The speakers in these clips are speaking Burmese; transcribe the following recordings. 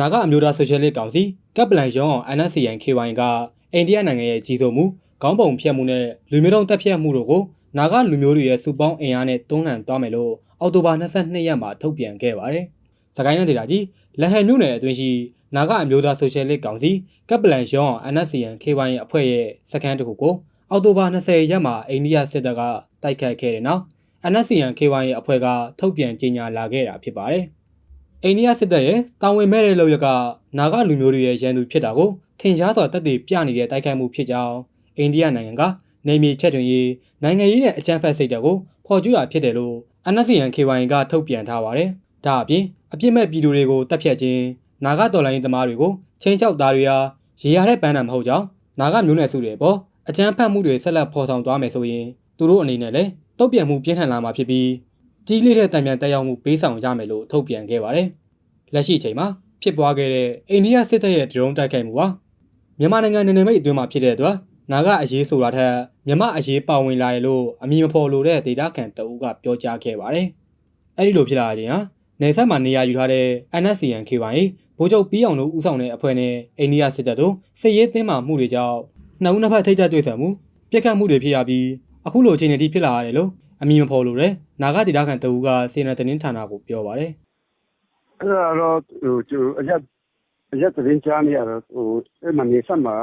နာဂအမျိုးသားဆိုရှယ်လစ်ကောင်စီကပ်ပလန်ရုံးအောင် NSCN KY ကအိန္ဒိယနိုင်ငံရဲ့ကြီးစိုးမှုခေါင်းပုံဖြတ်မှုနဲ့လူမျိုးတုံးတပ်ဖြတ်မှုတို့ကိုနာဂလူမျိုးတွေရဲ့စုပေါင်းအင်အားနဲ့တွန်းလှန်သွားမယ်လို့အောက်တိုဘာ22ရက်မှာထုတ်ပြန်ခဲ့ပါတယ်။စကိုင်းနယ်ဒေသကြီးလက်ဟန်မြို့နယ်အတွင်းရှိနာဂအမျိုးသားဆိုရှယ်လစ်ကောင်စီကပ်ပလန်ရုံးအောင် NSCN KY ရဲ့အဖွဲ့ရဲ့စခန်းတစ်ခုကိုအောက်တိုဘာ20ရက်မှာအိန္ဒိယစစ်တပ်ကတိုက်ခတ်ခဲ့တဲ့နောက် NSCN KY ရဲ့အဖွဲ့ကထုတ်ပြန်ကြေညာလာခဲ့တာဖြစ်ပါတယ်။ အိန္ဒိယစစ်တပ်ရဲ့တာဝန်မဲ့တဲ့လုပ်ရက်ကနာဂလူမျိုးတွေရဲ့ရန်သူဖြစ်တာကိုထင်ရှားစွာတက်တည်ပြနေတဲ့တိုက်ခိုက်မှုဖြစ်ကြောင်းအိန္ဒိယနိုင်ငံကနေမြေချက်တွင်ရေးနိုင်ငံရေးနဲ့အကြမ်းဖက်စိတ်ဓာတ်ကိုဖော်ကျူးတာဖြစ်တယ်လို့ NSCN KY ကထုတ်ပြန်ထားပါတယ်။ဒါအပြင်အပြစ်မဲ့ပြည်သူတွေကိုတပ်ဖြတ်ခြင်းနာဂတော်လိုင်းသမားတွေကိုချင်းချောက်သားတွေဟာရေရတဲ့ပန်းတာမဟုတ်ကြောင်းနာဂမျိုးနွယ်စုတွေပေါ်အကြမ်းဖက်မှုတွေဆက်လက်ဖော်ဆောင်သွားမယ်ဆိုရင်သူတို့အနေနဲ့လည်းတုံ့ပြန်မှုပြင်းထန်လာမှာဖြစ်ပြီး ကြီးလေးတဲ့တံပြန်တက်ရောက်မှုပေးဆောင်ကြမယ်လို့ထုတ်ပြန်ခဲ့ပါတယ်။လက်ရှိအချိန်မှာဖြစ်ပွားခဲ့တဲ့အိန္ဒိယစစ်တပ်ရဲ့ဒရုန်းတိုက်ခိုက်မှုဟာမြန်မာနိုင်ငံနယ်နိမိတ်အတွင်းမှာဖြစ်တဲ့အတွက်နာဂအရေးဆိုတာထက်မြမအရေးပါဝင်လာရလို့အမည်မဖော်လိုတဲ့ဒေတာခန်တအူးကပြောကြားခဲ့ပါတယ်။အဲဒီလိုဖြစ်လာခြင်းဟာနေဆက်မှာနေရာယူထားတဲ့ NSCN KY ဗိုလ်ချုပ်ပြီးအောင်တို့ဦးဆောင်တဲ့အဖွဲ့နဲ့အိန္ဒိယစစ်တပ်တို့စစ်ရေးသင်းမှမှုတွေကြောင့်နှစ်ဦးနှစ်ဖက်ထိပ်တိုက်တွေ့ဆုံမှုပြစ်ခတ်မှုတွေဖြစ်ရပြီးအခုလိုအခြေအနေထိဖြစ်လာရတယ်လို့ အမည်မဖော်လိုတဲ့နာဂဒေတာခန်တအူးကစေနာသတင်းဌာနကိုပြောပါတယ်အဲ့ဒါတော့ဟိုကျအရက်အရက်သတင်းကြားနေရတော့ဟိုအဲ့မနေဆက်မှာ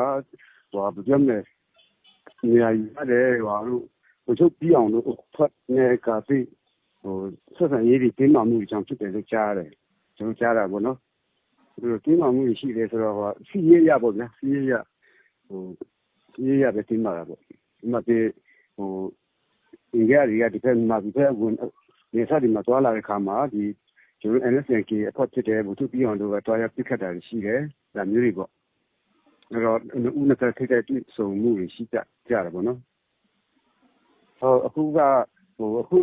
ဟိုဘယ်ပြောမလဲနေရာယူရတယ်ဟိုလို့ဟိုချုပ်ပြီးအောင်လို့ဖတ်နေကတိဟိုဆက်ဆံရေးဒီတင်းမာမှုကြောင့်ဖြစ်တယ်လို့ကြားရတယ်ကျွန်တော်ကြားတာပေါ့နော်ဒီတင်းမာမှုရှိတယ်ဆိုတော့ဟိုစီရေးရပေါ့ဗျာစီရေးရဟိုစီရေးရပဲတင်းမာတာပေါ့ဒီမှာဒီဟို အင်္ဂါရီကဒီဖက်မှာဒီဖက်ဝင်နေစားဒီမှာတွာလာတဲ့ခါမှာဒီကျွန်တော် NSNK အဖော်ဖြစ်တဲ့ဘူတူပြီးအောင်တို့ကတွားရပြစ်ခတ်တာရှိတယ် ဒါမျိုးတွေပေါ့ အဲ့တော့ဦးနှစ်ဖက် ထိတဲ့တွေ့ဆုံမှုတွေ ရှိကြကြတယ်ပေါ့နော်ဟောအခုကဟိုအခု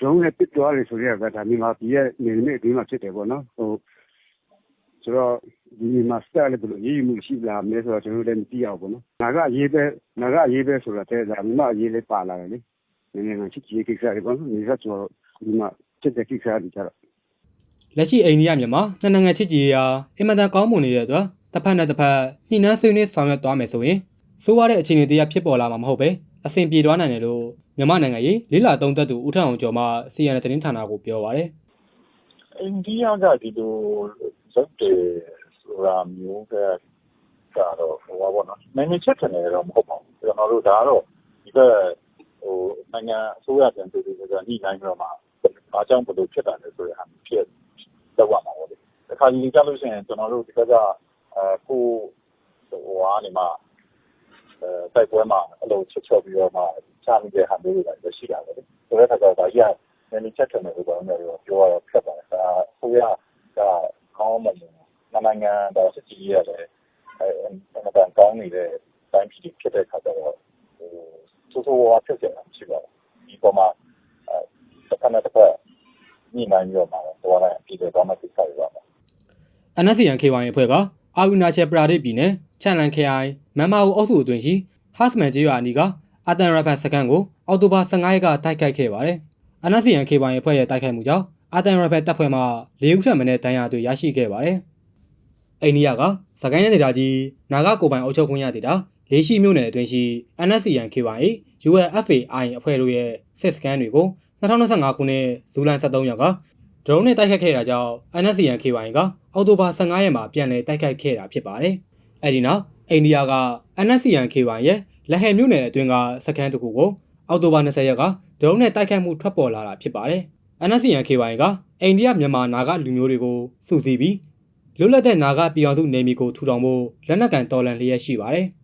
ဒုံးနဲ့ ပစ်သွားတယ်ဆိုရကဒါမြန်မာပြည်ရဲ့နေနေအပြီးမှဖြစ်တယ်ပေါ့နော်ဟိုဆိုတော့ဒီမှာစတယ်ဘယ်လိုရေးမှုရှိလာမလဲဆိုတော့ကျွန်တော်လည်း မသိအောင်ပေါ့နော်ငါကရေးပဲငါကရေးပဲဆိုတာတဲ့ဒါမြန်မာရေးလေးပါလာတယ်လေ နည်းနည်းမှချစ်ကြီးကိစ္စတွေပေါ့နော်ဒီကကျွန်တော်ဒီမှာချက်တဲ့ကိစ္စတွေကြတော့လက်ရှိအိန္ဒိယမြန်မာနှစ်နိုင်ငံချစ်ကြည်ရေးဟာအင်မတန်ကောင်းမွန်နေတဲ့အတွက်တစ်ဖက်နဲ့တစ်ဖက်ညှိနှိုင်းဆွေးနွေးဆောင်ရွက်သွားမယ်ဆိုရင်စိုးရတဲ့အခြေအနေတရားဖြစ်ပေါ်လာမှာမဟုတ်ပဲအဆင်ပြေသွားနိုင်တယ်လို့မြန်မာနိုင်ငံရေးလေးလာသုံးသက်သူဦးထအောင်ကျော်မှ CNN သတင်းဌာနကိုပြောပါရယ်အိန္ဒိယကဒီလိုဇက်တယ်ဆိုတာမျိုးကကတော့ဟိုပါဘောနော်နိုင်ငံချက်တယ်တော့မဟုတ်ပါဘူးကျွန်တော်တို့ဒါကတော့ဒီဘက်ဟို နိုင်ငံအစိုးရပြန်ပြည်ပြည်ကညှိနှိုင်းပြီးတော့မှအားကြောင့်ဘယ်လိုဖြစ်တာလဲဆိုတဲ့ဟာဖြစ်တော့ရမှာပေါ့လေတခါကြီးကြလို့ရှိရင်ကျွန်တော်တို့ဒီဘက်ကအဲကိုဟိုဟာနေမှာအဲတိုက်ပွဲမှာအလုပ်ချက်ချော့ပြီးတော့မှချမိတဲ့ဟာမျိုးတွေလည်းရှိတာပဲလေဆိုတဲ့အခါကျတော့ဒါကြီးကနိုင်ငံချက်တယ်လို့ပြောနေတော့ပြောရတော့ဖြစ်ပါတယ်ဒါအစိုးရကကောင်းမှမဟုတ်နိုင်ငံတော်စစ်ကြီးရတယ်အဲအမှန်တန်ကောင်းနေတဲ့တိုင်းပြည်ဖြစ်တဲ့အခါကျတော့ဟို ဆိုးဆိုးဝါးဖြစ်ကြတာရှိပါဘူးဒီပေါ်မှာအဲတစ်ခါနဲ့တစ်ခါညှိနှိုင်းပြီးတော့မှတော့လည်းပြည်တယ်တော့မှသိစားရပါမယ် NSCN KY အဖွဲ့ကအာယူနာချေပရာဒိတ်ပြည်နယ်ချန်လန်ခရိုင်မန်မာအူအုပ်စုအတွင်းရှိဟတ်စမန်ကျေးရွာအနီးကအတန်ရဖန်စကန်ကိုအော်တိုဘာ15ရက်ကတိုက်ခိုက်ခဲ့ပါတယ်။ NSCN KY အဖွဲ့ရဲ့တိုက်ခိုက်မှုကြောင့်အတန်ရဖန်တပ်ဖွဲ့မှ၄ဦးထပ်မံတဲ့ဒဏ်ရာတွေရရှိခဲ့ပါတယ်။အိန္ဒိယကစကိုင်းနယ်ဒေသကြီးနာဂကိုပိုင်အုပ်ချုပ်ခွင့်ရဒေသ လေးရှိမြို့နယ်အတွင်းရှိ NSCN KY ULFAI အဖွဲ့တို့ရဲ့စစ်စကန်တွေကို2025ခုနှစ်ဇူလိုင်23ရက်ကဒရုန်းနဲ့တိုက်ခိုက်ခဲ့တာကြောင့် NSCN KY ကအောက်တိုဘာ15ရက်မှာပြန်လည်တိုက်ခိုက်ခဲ့တာဖြစ်ပါတယ်။အဲဒီနောက်အိန္ဒိယက NSCN KY ရဲ့လက်ဟဲမြို့နယ်အတွင်းကစခန်းတစ်ခုကိုအောက်တိုဘာ20ရက်ကဒရုန်းနဲ့တိုက်ခိုက်မှုထွက်ပေါ်လာတာဖြစ်ပါတယ်။ NSCN KY ကအိန္ဒိယမြန်မာနာဂလူမျိုးတွေကိုစုစည်းပြီးလွတ်လပ်တဲ့နာဂပြည်အောင်စုနေမီကိုထူထောင်ဖို့လက်နက်ကန်တော်လှန်လျက်ရှိပါတယ်။